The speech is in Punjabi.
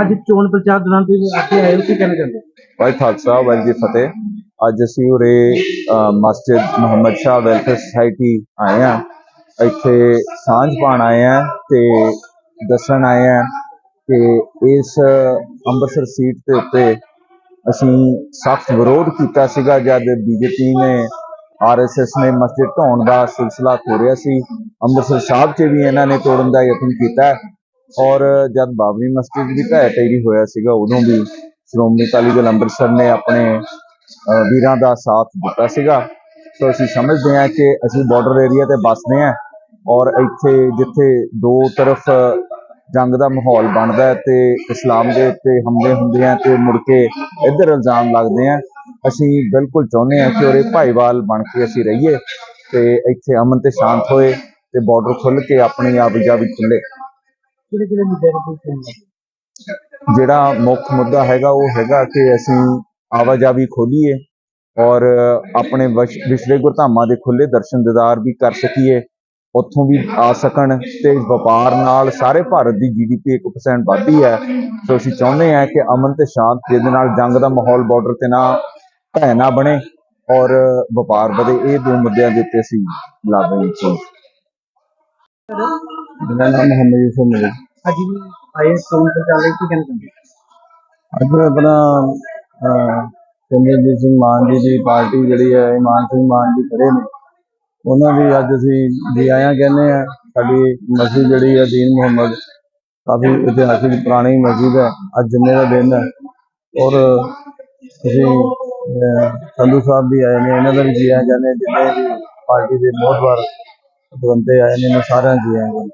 ਅੱਜ ਚੋਣ ਪ੍ਰਚਾਰ ਦੌਰਾਨ ਤੁਸੀਂ ਅੱਗੇ ਆਏ ਹੋ, ਕੀ ਕਹਿਣਾ ਚਾਹੁੰਦੇ ਵਾਹਿ ਖਾਲਸਾ ਵਾਹਿਗੁਰੂ ਜੀ ਫਤਿਹ। ਅੱਜ ਅਸੀਂ ਉਰੇ ਮਸਜਿਦ ਮੁਹੰਮਦ ਸ਼ਾਹ ਵੈਲਫੇਅਰ ਸੁਸਾਇਟੀ ਆਏ ਆ ਇੱਥੇ ਸਾਂਝ ਪਾਣ ਆਏ ਆ ਤੇ ਦੱਸਣ ਆਏ ਆ ਕਿ ਇਸ ਅੰਮ੍ਰਿਤਸਰ ਸੀਟ ਦੇ ਉੱਤੇ ਅਸੀਂ ਸਖਤ ਵਿਰੋਧ ਕੀਤਾ ਸੀਗਾ, ਜਦ ਬੀਜੇਪੀ ਨੇ ਆਰਐਸਐਸ ਨੇ ਮਸਜਿਦ ਢਾਉਣ ਦਾ ਸਿਲਸਿਲਾ ਤੋੜਿਆ ਸੀ। ਅੰਮ੍ਰਿਤਸਰ ਸਾਹਿਬ 'ਚ ਵੀ ਇਹਨਾਂ ਨੇ ਤੋੜਨ ਦਾ ਯਤਨ ਕੀਤਾ। ਔਰ ਜਦ ਬਾਬਰੀ ਮਸਜਿਦ ਦੀ ਢਹਿ ਢੇਰੀ ਹੋਇਆ ਸੀਗਾ, ਉਦੋਂ ਵੀ ਸ਼੍ਰੋਮਣੀ ਅਕਾਲੀ ਦਲ ਅੰਮ੍ਰਿਤਸਰ ਨੇ ਆਪਣੇ ਵੀਰਾਂ ਦਾ ਸਾਥ ਦਿੱਤਾ ਸੀਗਾ। ਸੋ ਅਸੀਂ ਸਮਝਦੇ ਹਾਂ ਕਿ ਅਸੀਂ ਬਾਰਡਰ ਏਰੀਆ ਤੇ ਵੱਸਦੇ ਹਾਂ ਔਰ ਇੱਥੇ ਜਿੱਥੇ ਦੋ ਤਰਫ ਜੰਗ ਦਾ ਮਾਹੌਲ ਬਣਦਾ ਤੇ ਇਸਲਾਮ ਦੇ ਉੱਤੇ ਹਮਲੇ ਹੁੰਦੇ ਆ ਤੇ ਮੁੜ ਕੇ ਇੱਧਰ ਇਲਜ਼ਾਮ ਲੱਗਦੇ ਆ, ਅਸੀਂ ਬਿਲਕੁਲ ਚਾਹੁੰਦੇ ਹਾਂ ਕਿ ਉਰੇ ਭਾਈਵਾਲ ਬਣ ਕੇ ਅਸੀਂ ਰਹੀਏ ਤੇ ਇੱਥੇ ਅਮਨ ਤੇ ਸ਼ਾਂਤ ਹੋਏ ਤੇ ਬਾਰਡਰ ਖੁੱਲ ਕੇ ਆਪਣੀ ਆਵਾਜਾਈ ਖੁੱਲੇ ਕਿਹੜੇ ਕਿਹੜੇ ਮੁੱਦੇ ਜਿਹੜਾ ਮੁੱਖ ਮੁੱਦਾ ਹੈਗਾ ਉਹ ਹੈਗਾ ਕਿ ਅਸੀਂ ਆਵਾਜਾਈ ਖੋਲੀਏ ਔਰ ਆਪਣੇ ਵਸ਼- ਵਿਛੜੇ ਗੁਰਧਾਮਾਂ ਦੇ ਖੁੱਲੇ ਦਰਸ਼ਨ ਦਿਦਾਰ ਵੀ ਕਰ ਸਕੀਏ ਉੱਥੋਂ ਵੀ ਆ ਸਕਣ ਤੇ ਵਪਾਰ ਨਾਲ ਸਾਰੇ ਭਾਰਤ ਦੀ ਜੀਡੀਪੀ 1% ਵੱਧਦੀ ਹੈ। ਸੋ ਅਸੀਂ ਚਾਹੁੰਦੇ ਹਾਂ ਕਿ ਅਮਨ ਤੇ ਸ਼ਾਂਤ ਜਿਹਦੇ ਨਾਲ ਜੰਗ ਦਾ ਮਾਹੌਲ ਬਾਰਡਰ ਤੇ ਨਾ ਭੈ ਨਾ ਬਣੇ ਔਰ ਵਪਾਰ ਵਧੇ। ਇਹ ਦੋ ਮੁੱਦਿਆਂ ਦੇ ਉੱਤੇ ਅਸੀਂ ਲੱਗ ਰਹੇ ਹਾਂ। ਮੇਰਾ ਨਾਮ ਮੁਹੰਮਦ ਯੂਸਫ ਮਲਿਕ। ਅੱਜ ਵੀ ਆਏ ਚੋਣ ਪ੍ਰਚਾਰ ਕੀ ਕਹਿਣਾ ਅੱਜ ਆਪਣਾ ਅਹ, ਸਿੰਘ ਮਾਨ ਜੀ ਦੀ ਪਾਰਟੀ ਜਿਹੜੀ ਹੈ ਇਮਾਨ ਸਿੰਘ ਮਾਨ ਜੀ ਖੜੇ ਨੇ। ਉਹਨਾਂ ਦੀ ਅੱਜ ਅਸੀਂ ਜੀ ਆਇਆਂ ਕਹਿੰਦੇ ਆ ਸਾਡੀ ਮਸਜਿਦ ਜਿਹੜੀ ਹੈ ਦੀਨ ਮੁਹੰਮਦ ਕਾਫੀ ਇਤਿਹਾਸਿਕ ਪੁਰਾਣੀ ਮਸਜਿਦ ਹੈ ਅੱਜ ਜੁਮੇ ਦਾ ਦਿਨ ਹੈ। ਔਰ ਅਸੀਂ ਸੰਧੂ ਸਾਹਿਬ ਵੀ ਆਏ ਨੇ ਇਹਨਾਂ ਦਾ ਵੀ ਜੀ ਆਇਆਂ ਕਹਿੰਦੇ ਜਿੰਨੇ ਵੀ ਪਾਰਟੀ ਦੇ ਬਹੁਤ ਵਾਰ ਬੰਦੇ ਆਏ ਨੇ ਇਹਨਾਂ ਸਾਰਿਆਂ ਦਾ ਜੀ ਆਇਆਂ